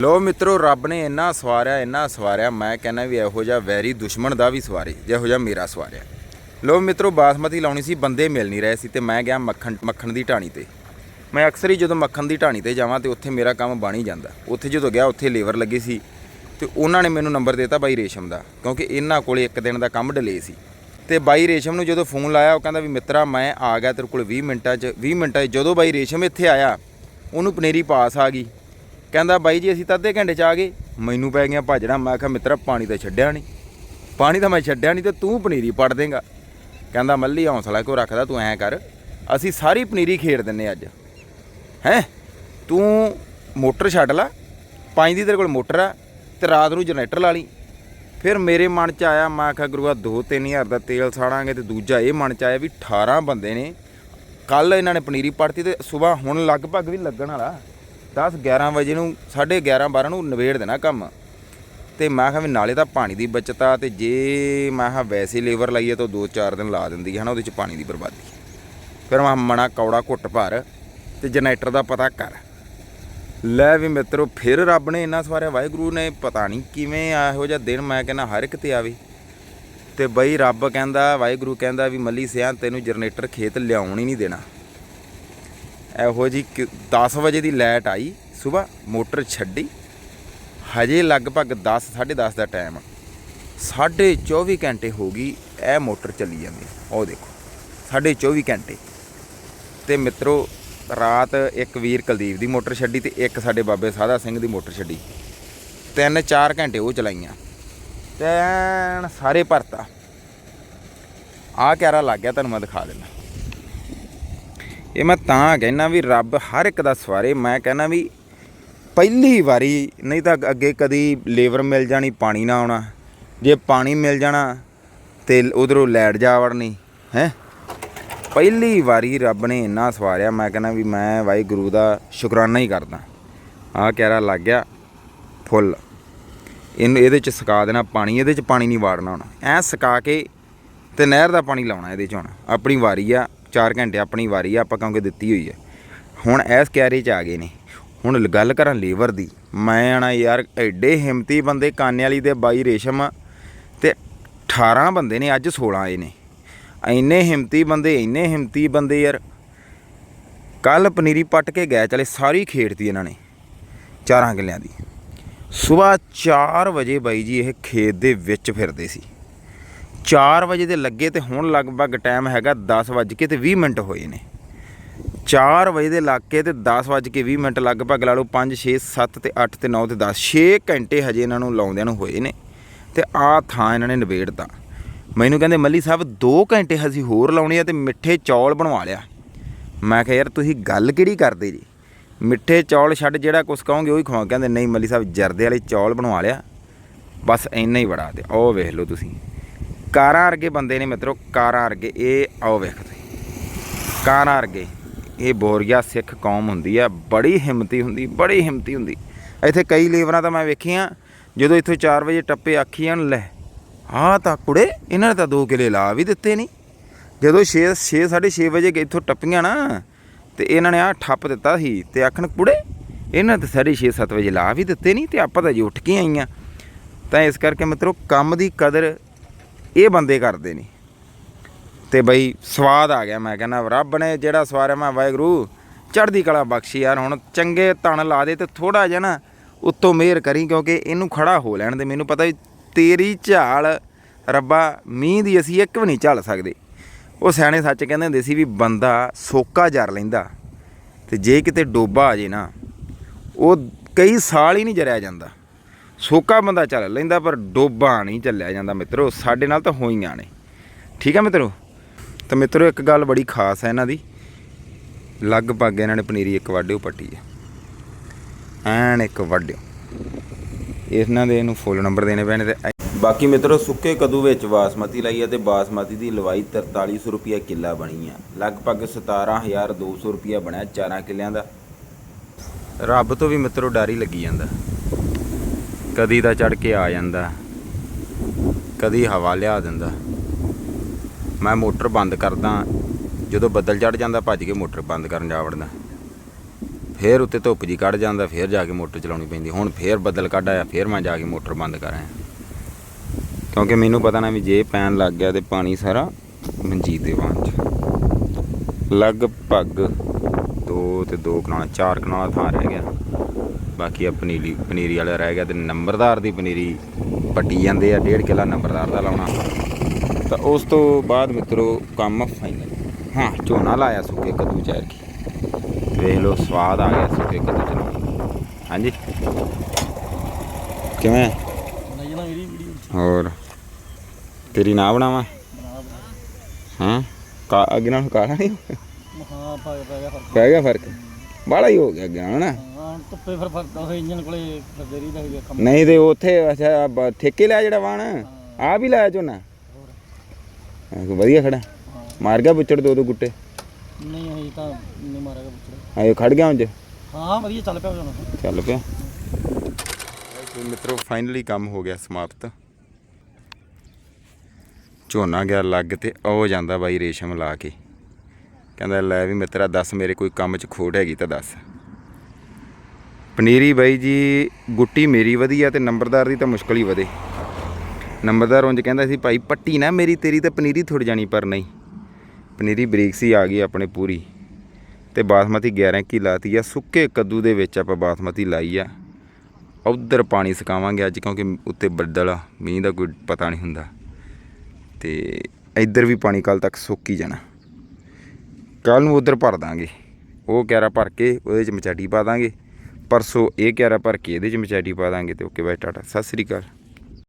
ਲੋ ਮਿੱਤਰੋ, ਰੱਬ ਨੇ ਇੰਨਾ ਸਵਾਰਿਆ ਇੰਨਾ ਸਵਾਰਿਆ, ਮੈਂ ਕਹਿੰਦਾ ਵੀ ਇਹੋ ਜਿਹਾ ਵੈਰੀ ਦੁਸ਼ਮਣ ਦਾ ਵੀ ਸਵਾਰੇ, ਜਿਹੋ ਜਿਹਾ ਮੇਰਾ ਸਵਾਰਿਆ। ਲੋ ਮਿੱਤਰੋ, ਬਾਸਮਤੀ ਲਾਉਣੀ ਸੀ, ਬੰਦੇ ਮਿਲ ਨਹੀਂ ਰਹੇ ਸੀ ਤੇ ਮੈਂ ਗਿਆ ਮੱਖਣ ਮੱਖਣ ਦੀ ਢਾਣੀ ਤੇ। ਮੈਂ ਅਕਸਰ ਹੀ ਜਦੋਂ ਮੱਖਣ ਦੀ ਢਾਣੀ ਤੇ ਜਾਵਾਂ ਤੇ ਉੱਥੇ ਮੇਰਾ ਕੰਮ ਬਣ ਹੀ ਜਾਂਦਾ। ਉੱਥੇ ਜਦੋਂ ਗਿਆ, ਉੱਥੇ ਲੇਬਰ ਲੱਗੀ ਸੀ ਤੇ ਉਹਨਾਂ ਨੇ ਮੈਨੂੰ ਨੰਬਰ ਦਿੱਤਾ ਬਾਈ ਰੇਸ਼ਮ ਦਾ, ਕਿਉਂਕਿ ਇਹਨਾਂ ਕੋਲੇ ਇੱਕ ਦਿਨ ਦਾ ਕੰਮ ਡਿਲੇ ਸੀ। ਤੇ ਬਾਈ ਰੇਸ਼ਮ ਨੂੰ ਜਦੋਂ ਫੋਨ ਲਾਇਆ, ਉਹ ਕਹਿੰਦਾ ਵੀ ਮਿੱਤਰਾ, ਮੈਂ ਆ ਗਿਆ ਤੇਰੇ ਕੋਲ 20 ਮਿੰਟਾਂ 'ਚ 20 ਮਿੰਟਾਂ 'ਚ ਜਦੋਂ ਬਾਈ ਰੇਸ਼ਮ ਇੱਥੇ ਆਇਆ, ਉਹਨੂੰ ਪਨੇਰੀ ਪਾਸ ਆ ਗਈ। ਕਹਿੰਦਾ ਬਾਈ ਜੀ, ਅਸੀਂ ਤਾਂ ਅੱਧੇ ਘੰਟੇ 'ਚ ਆ ਗਏ। ਮੈਨੂੰ ਪੈ ਗਿਆ ਭਾਜਣਾ ਮੈਂ ਕਿਹਾ ਮਿੱਤਰਾ, ਪਾਣੀ ਤਾਂ ਛੱਡਿਆ ਨਹੀਂ। ਪਾਣੀ ਤਾਂ ਮੈਂ ਛੱਡਿਆ ਨਹੀਂ ਤੇ ਤੂੰ ਪਨੀਰੀ ਪੜ ਦੇਂਗਾ। ਕਹਿੰਦਾ ਮੱਲੀ, ਹੌਸਲਾ ਕਿਉਂ ਰੱਖਦਾ, ਤੂੰ ਐਂ ਕਰ। ਅਸੀਂ ਸਾਰੀ ਪਨੀਰੀ ਖੇਡ ਦਿੰਨੇ ਅੱਜ। ਹੈਂ? ਤੂੰ ਮੋਟਰ ਛੱਡ ਲਾ। ਪੰਜ ਦੀ ਤੇਰੇ ਕੋਲ ਮੋਟਰ ਆ ਤੇ ਰਾਤ ਨੂੰ ਜਨਰੇਟਰ ਲਾ ਲਈ। ਫਿਰ ਮੇਰੇ ਮਨ ਚ ਆਇਆ, ਮੈਂ ਕਿਹਾ ਗੁਰੂਆ 2-3000 ਦਾ ਤੇਲ ਸਾੜਾਂਗੇ ਤੇ ਦੂਜਾ ਇਹ ਮਨ ਚ ਆਇਆ ਵੀ 18 ਬੰਦੇ ਨੇ। ਕੱਲ ਇਹਨਾਂ ਨੇ ਪਨੀਰੀ ਪੜਤੀ ਤੇ ਸਵੇਰ ਹੁਣ ਲਗਭਗ ਵੀ ਲੱਗਣ ਵਾਲਾ। 10 11 ਵਜੇ ਨੂੰ 11:30 12 ਨੂੰ ਨਵੇੜ ਦੇਣਾ ਕੰਮ। ਤੇ ਮੈਂ ਕਿਹਾ ਵੀ ਨਾਲੇ ਤਾਂ ਪਾਣੀ ਦੀ ਬਚਤ ਆ, ਤੇ ਜੇ ਮੈਂ ਕਿਹਾ ਵੈਸੇ ਲੇਬਰ ਲਾਈਏ ਤਾਂ 2-4 ਦਿਨ ਲਾ ਦਿੰਦੀ ਹੈ ਨਾ, ਉਹਦੇ ਚ ਪਾਣੀ ਦੀ ਬਰਬਾਦੀ। ਫਿਰ ਮੈਂ ਮਣਾ ਕੌੜਾ ਘੁੱਟ ਭਰ, ਤੇ ਜਨਰੇਟਰ ਦਾ ਪਤਾ ਕਰ। ਲੈ ਵੀ ਮਿੱਤਰੋ, ਫਿਰ ਰੱਬ ਨੇ ਇੰਨਾ ਸਵਾਰਿਆ, ਵਾਹਿਗੁਰੂ ਨੇ ਪਤਾ ਨਹੀਂ ਕਿਵੇਂ ਇਹੋ ਜਿਹਾ ਦਿਨ ਮੈਂ ਕਹਿੰਦਾ ਹਰ ਇੱਕ ਤੇ ਆਵੇ। ਤੇ ਬਈ ਰੱਬ ਕਹਿੰਦਾ, ਵਾਹਿਗੁਰੂ ਕਹਿੰਦਾ ਵੀ ਮੱਲੀ ਸਿਆਂ ਤੈਨੂੰ ਜਨਰੇਟਰ ਖੇਤ ਲਿਆਉਣ ਹੀ ਨਹੀਂ ਦੇਣਾ। ਇਹੋ ਜੀ 10 ਵਜੇ ਦੀ ਲਾਈਟ ਆਈ, ਸਵੇਰ ਮੋਟਰ ਛੱਡੀ। ਹਜੇ ਲਗਭਗ 10 10:30 ਦਾ ਟਾਈਮ ਸਾਢੇ 24 ਘੰਟੇ ਹੋ ਗਈ, ਇਹ ਮੋਟਰ ਚੱਲੀ ਜਾਂਦੀ ਉਹ ਦੇਖੋ, ਸਾਢੇ 24 ਘੰਟੇ। ਤੇ ਮਿੱਤਰੋ, ਰਾਤ ਇੱਕ ਵੀਰ ਕੁਲਦੀਪ ਦੀ ਮੋਟਰ ਛੱਡੀ ਤੇ ਇੱਕ ਸਾਡੇ ਬਾਬੇ ਸਾਧਾ ਸਿੰਘ ਦੀ ਮੋਟਰ ਛੱਡੀ। ਤਿੰਨ ਚਾਰ ਘੰਟੇ ਉਹ ਚਲਾਈਆਂ। ਤੈਨ ਸਾਰੇ ਭਰਤਾ। ਆ ਕਿਆਰਾ ਲੱਗ ਗਿਆ, ਤੁਹਾਨੂੰ ਮੈਂ ਦਿਖਾ ਦਿੰਦਾ। ਇਹ ਮੈਂ ਤਾਂ ਕਹਿਣਾ ਵੀ ਰੱਬ ਹਰ ਇੱਕ ਦਾ ਸਵਾਰੇ। ਮੈਂ ਕਹਿਣਾ ਵੀ ਪਹਿਲੀ ਵਾਰੀ ਨਹੀਂ ਤਾਂ ਅੱਗੇ ਕਦੀ ਲੇਬਰ ਮਿਲ ਜਾਣੀ, ਪਾਣੀ ਨਾ ਆਉਣਾ। ਜੇ ਪਾਣੀ ਮਿਲ ਜਾਣਾ ਤੇ ਉਧਰੋਂ ਲੈਟ ਜਾ ਵੜਨੀ, ਹੈ? ਪਹਿਲੀ ਵਾਰੀ ਰੱਬ ਨੇ ਇੰਨਾ ਸਵਾਰਿਆ। ਮੈਂ ਕਹਿੰਦਾ ਵੀ ਮੈਂ ਵਾਹਿਗੁਰੂ ਦਾ ਸ਼ੁਕਰਾਨਾ ਹੀ ਕਰਦਾ। ਆਹ ਕਹਿਰਾ ਲੱਗ ਗਿਆ ਫੁੱਲ। ਇਹਨੂੰ ਇਹਦੇ ਚ ਸੁਕਾ ਦੇਣਾ ਪਾਣੀ, ਇਹਦੇ ਚ ਪਾਣੀ ਨਹੀਂ ਵਾੜਨਾ ਹੁਣ। ਐ ਸੁਕਾ ਕੇ ਤੇ ਨਹਿਰ ਦਾ ਪਾਣੀ ਲਾਉਣਾ ਇਹਦੇ ਚ ਹੁਣ। ਆਪਣੀ ਵਾਰੀ ਆ। 4 ਘੰਟੇ ਆਪਣੀ ਵਾਰੀ ਆ, ਆਪਾਂ ਕਿਉਂਕਿ ਦਿੱਤੀ ਹੋਈ ਹੈ। ਹੁਣ ਇਸ ਕੈਰੇ ਚ ਆ ਗਏ ਨੇ। ਹੁਣ ਗੱਲ ਕਰਾਂ ਲੇਬਰ ਦੀ। ਮੈਂ ਆਣਾ ਯਾਰ, ਐਡੇ ਹਿੰਮਤੀ ਬੰਦੇ ਕਾਨੇ ਵਾਲੀ ਦੇ ਬਾਈ ਰੇਸ਼ਮ ਤੇ 18 ਬੰਦੇ ਨੇ, ਅੱਜ 16 ਆਏ ਨੇ। ਇੰਨੇ ਹਿੰਮਤੀ ਬੰਦੇ, ਇੰਨੇ ਹਿੰਮਤੀ ਬੰਦੇ ਯਾਰ। ਕੱਲ ਪਨੀਰੀ ਪੱਟ ਕੇ ਗਏ ਚਲੇ, ਸਾਰੀ ਖੇਡਤੀ ਇਹਨਾਂ ਨੇ, ਚਾਰਾਂ ਕਿੱਲਿਆਂ ਦੀ। ਸਵੇਰ 4 ਵਜੇ ਬਾਈ ਜੀ ਇਹ ਖੇਤ ਦੇ ਵਿੱਚ ਫਿਰਦੇ ਸੀ। 4 ਵਜੇ ਦੇ ਲੱਗੇ ਤੇ ਹੁਣ ਲਗਭਗ ਟਾਈਮ ਹੈਗਾ 10 ਵੱਜ ਕੇ ਤੇ 20 ਮਿੰਟ ਹੋਏ ਨੇ। 4 ਵਜੇ ਦੇ ਲੱਗ ਕੇ ਤੇ 10 ਵੱਜ ਕੇ 20 ਮਿੰਟ ਲਗਭਗ ਲਾ ਲਓ 5 6 7 ਤੇ 8 ਤੇ 9 ਤੇ 10 6 ਘੰਟੇ ਹਜੇ ਇਹਨਾਂ ਨੂੰ ਲਾਉਂਦਿਆਂ ਨੂੰ ਹੋਏ ਨੇ ਤੇ ਆ ਥਾਂ ਇਹਨਾਂ ਨੇ ਨਿਬੇੜਤਾ। ਮੈਨੂੰ ਕਹਿੰਦੇ, ਮੱਲੀ ਸਾਹਿਬ 2 ਘੰਟੇ ਅਸੀਂ ਹੋਰ ਲਾਉਣੇ ਆ ਤੇ ਮਿੱਠੇ ਚੌਲ ਬਣਵਾ ਲਿਆ। ਮੈਂ ਕਿਹਾ, ਯਾਰ, ਤੁਸੀਂ ਗੱਲ ਕਿਹੜੀ ਕਰਦੇ ਜੀ? ਮਿੱਠੇ ਚੌਲ ਛੱਡ ਜਿਹੜਾ ਕੁਛ ਕਹੋਗੇ ਉਹੀ ਖਵਾ ਕਹਿੰਦੇ, ਨਹੀਂ ਮੱਲੀ ਸਾਹਿਬ, ਜਰਦੇ ਵਾਲੇ ਚੌਲ ਬਣਵਾ ਲਿਆ। ਬਸ ਇੰਨਾ ਹੀ ਬੜਾ ਤੇ ਉਹ ਵੇਖ ਲਓ ਤੁਸੀਂ। ਕਾਰਾਂ ਵਰਗੇ ਬੰਦੇ ਨੇ ਮਿੱਤਰੋ, ਕਾਰਾਂ ਵਰਗੇ, ਇਹ ਆਓ ਵੇਖ ਤੁਸੀਂ। ਕਾਰਾਂ ਵਰਗੇ, ਇਹ ਬੋਰੀਆ ਸਿੱਖ ਕੌਮ ਹੁੰਦੀ ਆ, ਬੜੀ ਹਿੰਮਤੀ ਹੁੰਦੀ, ਬੜੀ ਹਿੰਮਤੀ ਹੁੰਦੀ। ਇੱਥੇ ਕਈ ਲੇਬਰਾਂ ਤਾਂ ਮੈਂ ਵੇਖੀਆਂ, ਜਦੋਂ ਇੱਥੋਂ 4 ਵਜੇ ਟੱਪੇ ਆਖੀਆਂ ਨੂੰ ਲੈ, ਆਹ ਤਾਂ ਕੁੜੇ, ਇਹਨਾਂ ਨੇ ਤਾਂ 2 ਕਿਲੇ ਲਾ ਵੀ ਦਿੱਤੇ ਨਹੀਂ ਜਦੋਂ 6 6 6:30 ਵਜੇ ਇੱਥੋਂ ਟੱਪੀਆਂ ਨਾ, ਤੇ ਇਹਨਾਂ ਨੇ ਆ ਠੱਪ ਦਿੱਤਾ ਸੀ, ਤੇ ਆਖਣ ਕੁੜੇ, ਇਹਨਾਂ ਨੇ ਤਾਂ 6:30 7 ਵਜੇ ਲਾ ਵੀ ਦਿੱਤੇ ਨਹੀਂ ਤੇ ਆਪਾਂ ਤਾਂ ਜੀ ਉੱਠ ਕੇ ਆਈਆਂ। ਤਾਂ ਇਸ ਕਰਕੇ ਮਿੱਤਰੋ, ਕੰਮ ਦੀ ਕਦਰ ਇਹ ਬੰਦੇ ਕਰਦੇ ਨੇ ਤੇ ਬਈ ਸਵਾਦ ਆ ਗਿਆ। ਮੈਂ ਕਹਿੰਦਾ, ਰੱਬ ਨੇ ਜਿਹੜਾ ਸਵਾਰਿਆ, ਮੈਂ ਵਾਹਿਗੁਰੂ, ਚੜ੍ਹਦੀ ਕਲਾ ਬਖਸ਼ੀ ਯਾਰ। ਹੁਣ ਚੰਗੇ ਤਣ ਲਾ ਦੇ ਤੇ ਥੋੜਾ ਜਿਹਾ ਨਾ ਉੱਤੋਂ ਮਿਹਰ ਕਰੀ, ਕਿਉਂਕਿ ਇਹਨੂੰ ਖੜਾ ਹੋ ਲੈਣ ਦੇ। ਮੈਨੂੰ ਪਤਾ ਵੀ ਤੇਰੀ ਝਾਲ, ਰੱਬਾ, ਮੀਂਹ ਦੀ ਅਸੀਂ ਇੱਕ ਵੀ ਨਹੀਂ ਝੱਲ ਸਕਦੇ। ਉਹ ਸਿਆਣੇ ਸੱਚ ਕਹਿੰਦੇ ਹੁੰਦੇ ਸੀ ਵੀ ਬੰਦਾ ਸੋਕਾ ਜਰ ਲੈਂਦਾ ਤੇ ਜੇ ਕਿਤੇ ਡੋਬਾ ਆ ਜੇ ਨਾ, ਉਹ ਕਈ ਸਾਲ ਹੀ ਨਹੀਂ ਜਰਿਆ ਜਾਂਦਾ। ਸੋਕਾ ਬੰਦਾ ਚੱਲ ਲੈਂਦਾ, ਪਰ ਡੋਬਾ ਨਹੀਂ ਚੱਲਿਆ ਜਾਂਦਾ ਮਿੱਤਰੋ। ਸਾਡੇ ਨਾਲ ਤਾਂ ਹੋਈਆਂ ਨੇ। ਠੀਕ ਹੈ ਮਿੱਤਰੋ? ਤਾਂ ਮਿੱਤਰੋ, ਇੱਕ ਗੱਲ ਬੜੀ ਖਾਸ ਹੈ ਇਹਨਾਂ ਦੀ। ਲਗਭਗ ਇਹਨਾਂ ਨੇ ਪਨੀਰੀ ਇੱਕ ਵਾਢਿਓ ਪੱਟੀ ਹੈ ਐਨ ਇੱਕ ਵਾਢਿਓ। ਇਹਨਾਂ ਦੇ ਇਹਨੂੰ ਫੁੱਲ ਨੰਬਰ ਦੇਣੇ ਪੈਣੇ ਤੇ ਬਾਕੀ ਮਿੱਤਰੋ, ਸੁੱਕੇ ਕਦੂ ਵਿੱਚ ਬਾਸਮਤੀ ਲਈ ਹੈ ਤੇ ਬਾਸਮਤੀ ਦੀ ਲਵਾਈ 4300 ਰੁਪਿਆ ਕਿੱਲਾ ਬਣੀ ਆ। ਲਗਭਗ 17200 ਰੁਪਿਆ ਬਣਿਆ ਚਾਰਾਂ ਕਿੱਲਿਆਂ ਦਾ। ਰੱਬ ਤੋਂ ਵੀ ਮਿੱਤਰੋ, ਡਰ ਹੀ ਲੱਗੀ ਜਾਂਦਾ। ਕਦੀ ਤਾਂ ਚੜ ਕੇ ਆ ਜਾਂਦਾ, ਕਦੀ ਹਵਾ ਲਿਆ ਦਿੰਦਾ। ਮੈਂ ਮੋਟਰ ਬੰਦ ਕਰਦਾ, ਜਦੋਂ ਬੱਦਲ ਚੜ ਜਾਂਦਾ, ਭੱਜ ਕੇ ਮੋਟਰ ਬੰਦ ਕਰਨ ਜਾ ਵੜਦਾ। ਫੇਰ ਉੱਤੇ ਧੁੱਪ ਜੀ ਕੱਢ ਜਾਂਦਾ, ਫੇਰ ਜਾ ਕੇ ਮੋਟਰ ਚਲਾਉਣੀ ਪੈਂਦੀ। ਹੁਣ ਫੇਰ ਬੱਦਲ ਕੱਢ ਆਇਆ, ਫੇਰ ਮੈਂ ਜਾ ਕੇ ਮੋਟਰ ਬੰਦ ਕਰ ਆਇਆ। ਕਿਉਂਕਿ ਮੈਨੂੰ ਪਤਾ ਨਾ ਵੀ ਜੇ ਪੈਣ ਲੱਗ ਗਿਆ ਤੇ ਪਾਣੀ ਸਾਰਾ ਮਨਜੀਤ ਦੇ ਵਾਂ ਚ। ਲਗਭਗ ਦੋ ਤੇ ਦੋ ਕਨਾਲ, ਚਾਰ ਕਨਾਲ ਥਾਂ ਰਹਿ ਗਿਆ। ਬਾਕੀ ਆ ਪਨੀਰੀ ਪਨੀਰੀ ਵਾਲਾ ਰਹਿ ਗਿਆ ਤੇ ਨੰਬਰਦਾਰ ਦੀ ਪਨੀਰੀ ਪੱਟੀ ਜਾਂਦੇ ਆ ਡੇਢ ਕਿੱਲਾ ਨੰਬਰਦਾਰ ਦਾ ਲਾਉਣਾ। ਤਾਂ ਉਸ ਤੋਂ ਬਾਅਦ ਮਿੱਤਰੋ ਕੰਮ ਫਾਈਨਲ ਹਾਂ ਝੋਨਾ ਲਾਇਆ ਸੁੱਕੇ ਕੱਦੂ ਚਾਰ ਕੀ। ਵੇਖ ਲਓ ਸਵਾਦ ਆ ਗਿਆ ਸੁੱਕੇ ਕੱਦੂ ਚ। ਹਾਂਜੀ? ਕਿਵੇਂ? ਹੋਰ? ਤੇਰੀ ਨਾ ਬਣਾਵਾਂ? ਬਣਾ ਹਾਂ? ਕਾ ਅੱਗੇ ਨਾਲ ਕਾਲਾ ਨਹੀਂ ਹਾਂ ਪਾ ਪੈ ਗਿਆ ਫ਼ਰਕ। ਪੈ ਗਿਆ ਫ਼ਰਕ? ਬਾਹਲਾ ਹੀ ਹੋ ਗਿਆ ਅੱਗੇ ਨਾਲ ਨਾ। ਹੁਣ ਧੁੱਪੇ ਫਿਰ ਫ਼ਰਕ ਹੋਏ ਇੰਜਨ ਕੋਲੇ ਫਿਰਦੇ ਰਹੀ ਦਾ ਹੋਇਆ ਕੰਮ। ਨਹੀਂ ਤੇ ਉੱਥੇ ਅੱਛਾ ਬ- ਠੇਕੇ ਲਿਆ ਜਿਹੜਾ ਵਾਣ ਆ ਵੀ ਲਾਇਆ ਝੋਨਾ? ਹੋਰ। ਵਧੀਆ ਖੜਾ। ਹਾਂ। ਮਾਰ ਗਿਆ ਬੁੱਚੜ ਦੋ ਦੋ ਗੁੱਟੇ? ਨਹੀਂ ਅਸੀਂ ਤਾਂ ਨਹੀਂ ਮਾਰਿਆ ਪੁੱਛੜਾ ਆਏ ਖੜ ਗਿਆ ਉਂਝ? ਹਾਂ ਵਧੀਆ ਚੱਲ ਪਿਆ ਹੁਣ ਚੱਲ ਪਿਆ। ਸੋ ਮਿੱਤਰੋ ਫਾਈਨਲੀ ਕੰਮ ਹੋ ਗਿਆ ਸਮਾਪਤ। ਝੋਨਾ ਗਿਆ ਲੱਗ ਤੇ ਉਹ ਜਾਂਦਾ ਬਾਈ ਰੇਸ਼ਮ ਲਾ ਕੇ। ਕਹਿੰਦਾ ਲੈ ਵੀ ਮਿੱਤਰਾ ਦੱਸ ਮੇਰੇ ਕੋਈ ਕੰਮ 'ਚ ਖੋਟ ਹੈਗੀ ਤਾਂ ਦੱਸ। ਪਨੀਰੀ ਬਾਈ ਜੀ, ਗੁੱਟੀ ਮੇਰੀ ਵਧੀਆ ਤੇ ਨੰਬਰਦਾਰ ਦੀ ਤਾਂ ਮੁਸ਼ਕਲ ਹੀ ਵਧੇ। ਨੰਬਰਦਾਰ ਉਂਝ ਕਹਿੰਦਾ ਸੀ, ਭਾਈ ਪੱਟੀ ਨਾ ਮੇਰੀ, ਤੇਰੀ ਤਾਂ ਪਨੀਰੀ ਥੁੜ ਜਾਣੀ ਪਰ ਨਹੀਂ। ਪਨੀਰੀ ਬਰੀਕ ਸੀ, ਆ ਗਈ ਆਪਣੇ ਪੂਰੀ। ਤੇ ਬਾਸਮਤੀ 11 ਕੀ ਲਾਤੀ ਆ, ਸੁੱਕੇ ਕੱਦੂ ਦੇ ਵਿੱਚ ਆਪਾਂ ਬਾਸਮਤੀ ਲਾਈ ਆ। ਉਧਰ ਪਾਣੀ ਸੁਕਾਵਾਂਗੇ ਅੱਜ, ਕਿਉਂਕਿ ਉੱਤੇ ਬੱਦਲ ਆ, ਮੀਂਹ ਦਾ ਕੋਈ ਪਤਾ ਨਹੀਂ ਹੁੰਦਾ। ਤੇ ਇੱਧਰ ਵੀ ਪਾਣੀ ਕੱਲ ਤੱਕ ਸੁੱਕ ਹੀ ਜਾਣਾ। ਕੱਲ ਨੂੰ ਉਧਰ ਭਰ ਦਾਂਗੇ। ਉਹ ਕਿਆਰਾ ਭਰ ਕੇ ਉਹਦੇ ਚ ਮਚਾਟੀ ਪਾ ਦਾਂਗੇ। ਪਰਸੋਂ ਇਹ ਕਿਆਰਾ ਭਰ ਕੇ ਇਹਦੇ ਚ ਮਚਾਟੀ ਪਾ ਦਾਂਗੇ ਤੇ ਓਕੇ ਬਾਈ ਟਾਟਾ। ਸਤਿ ਸ੍ਰੀ ਅਕਾਲ।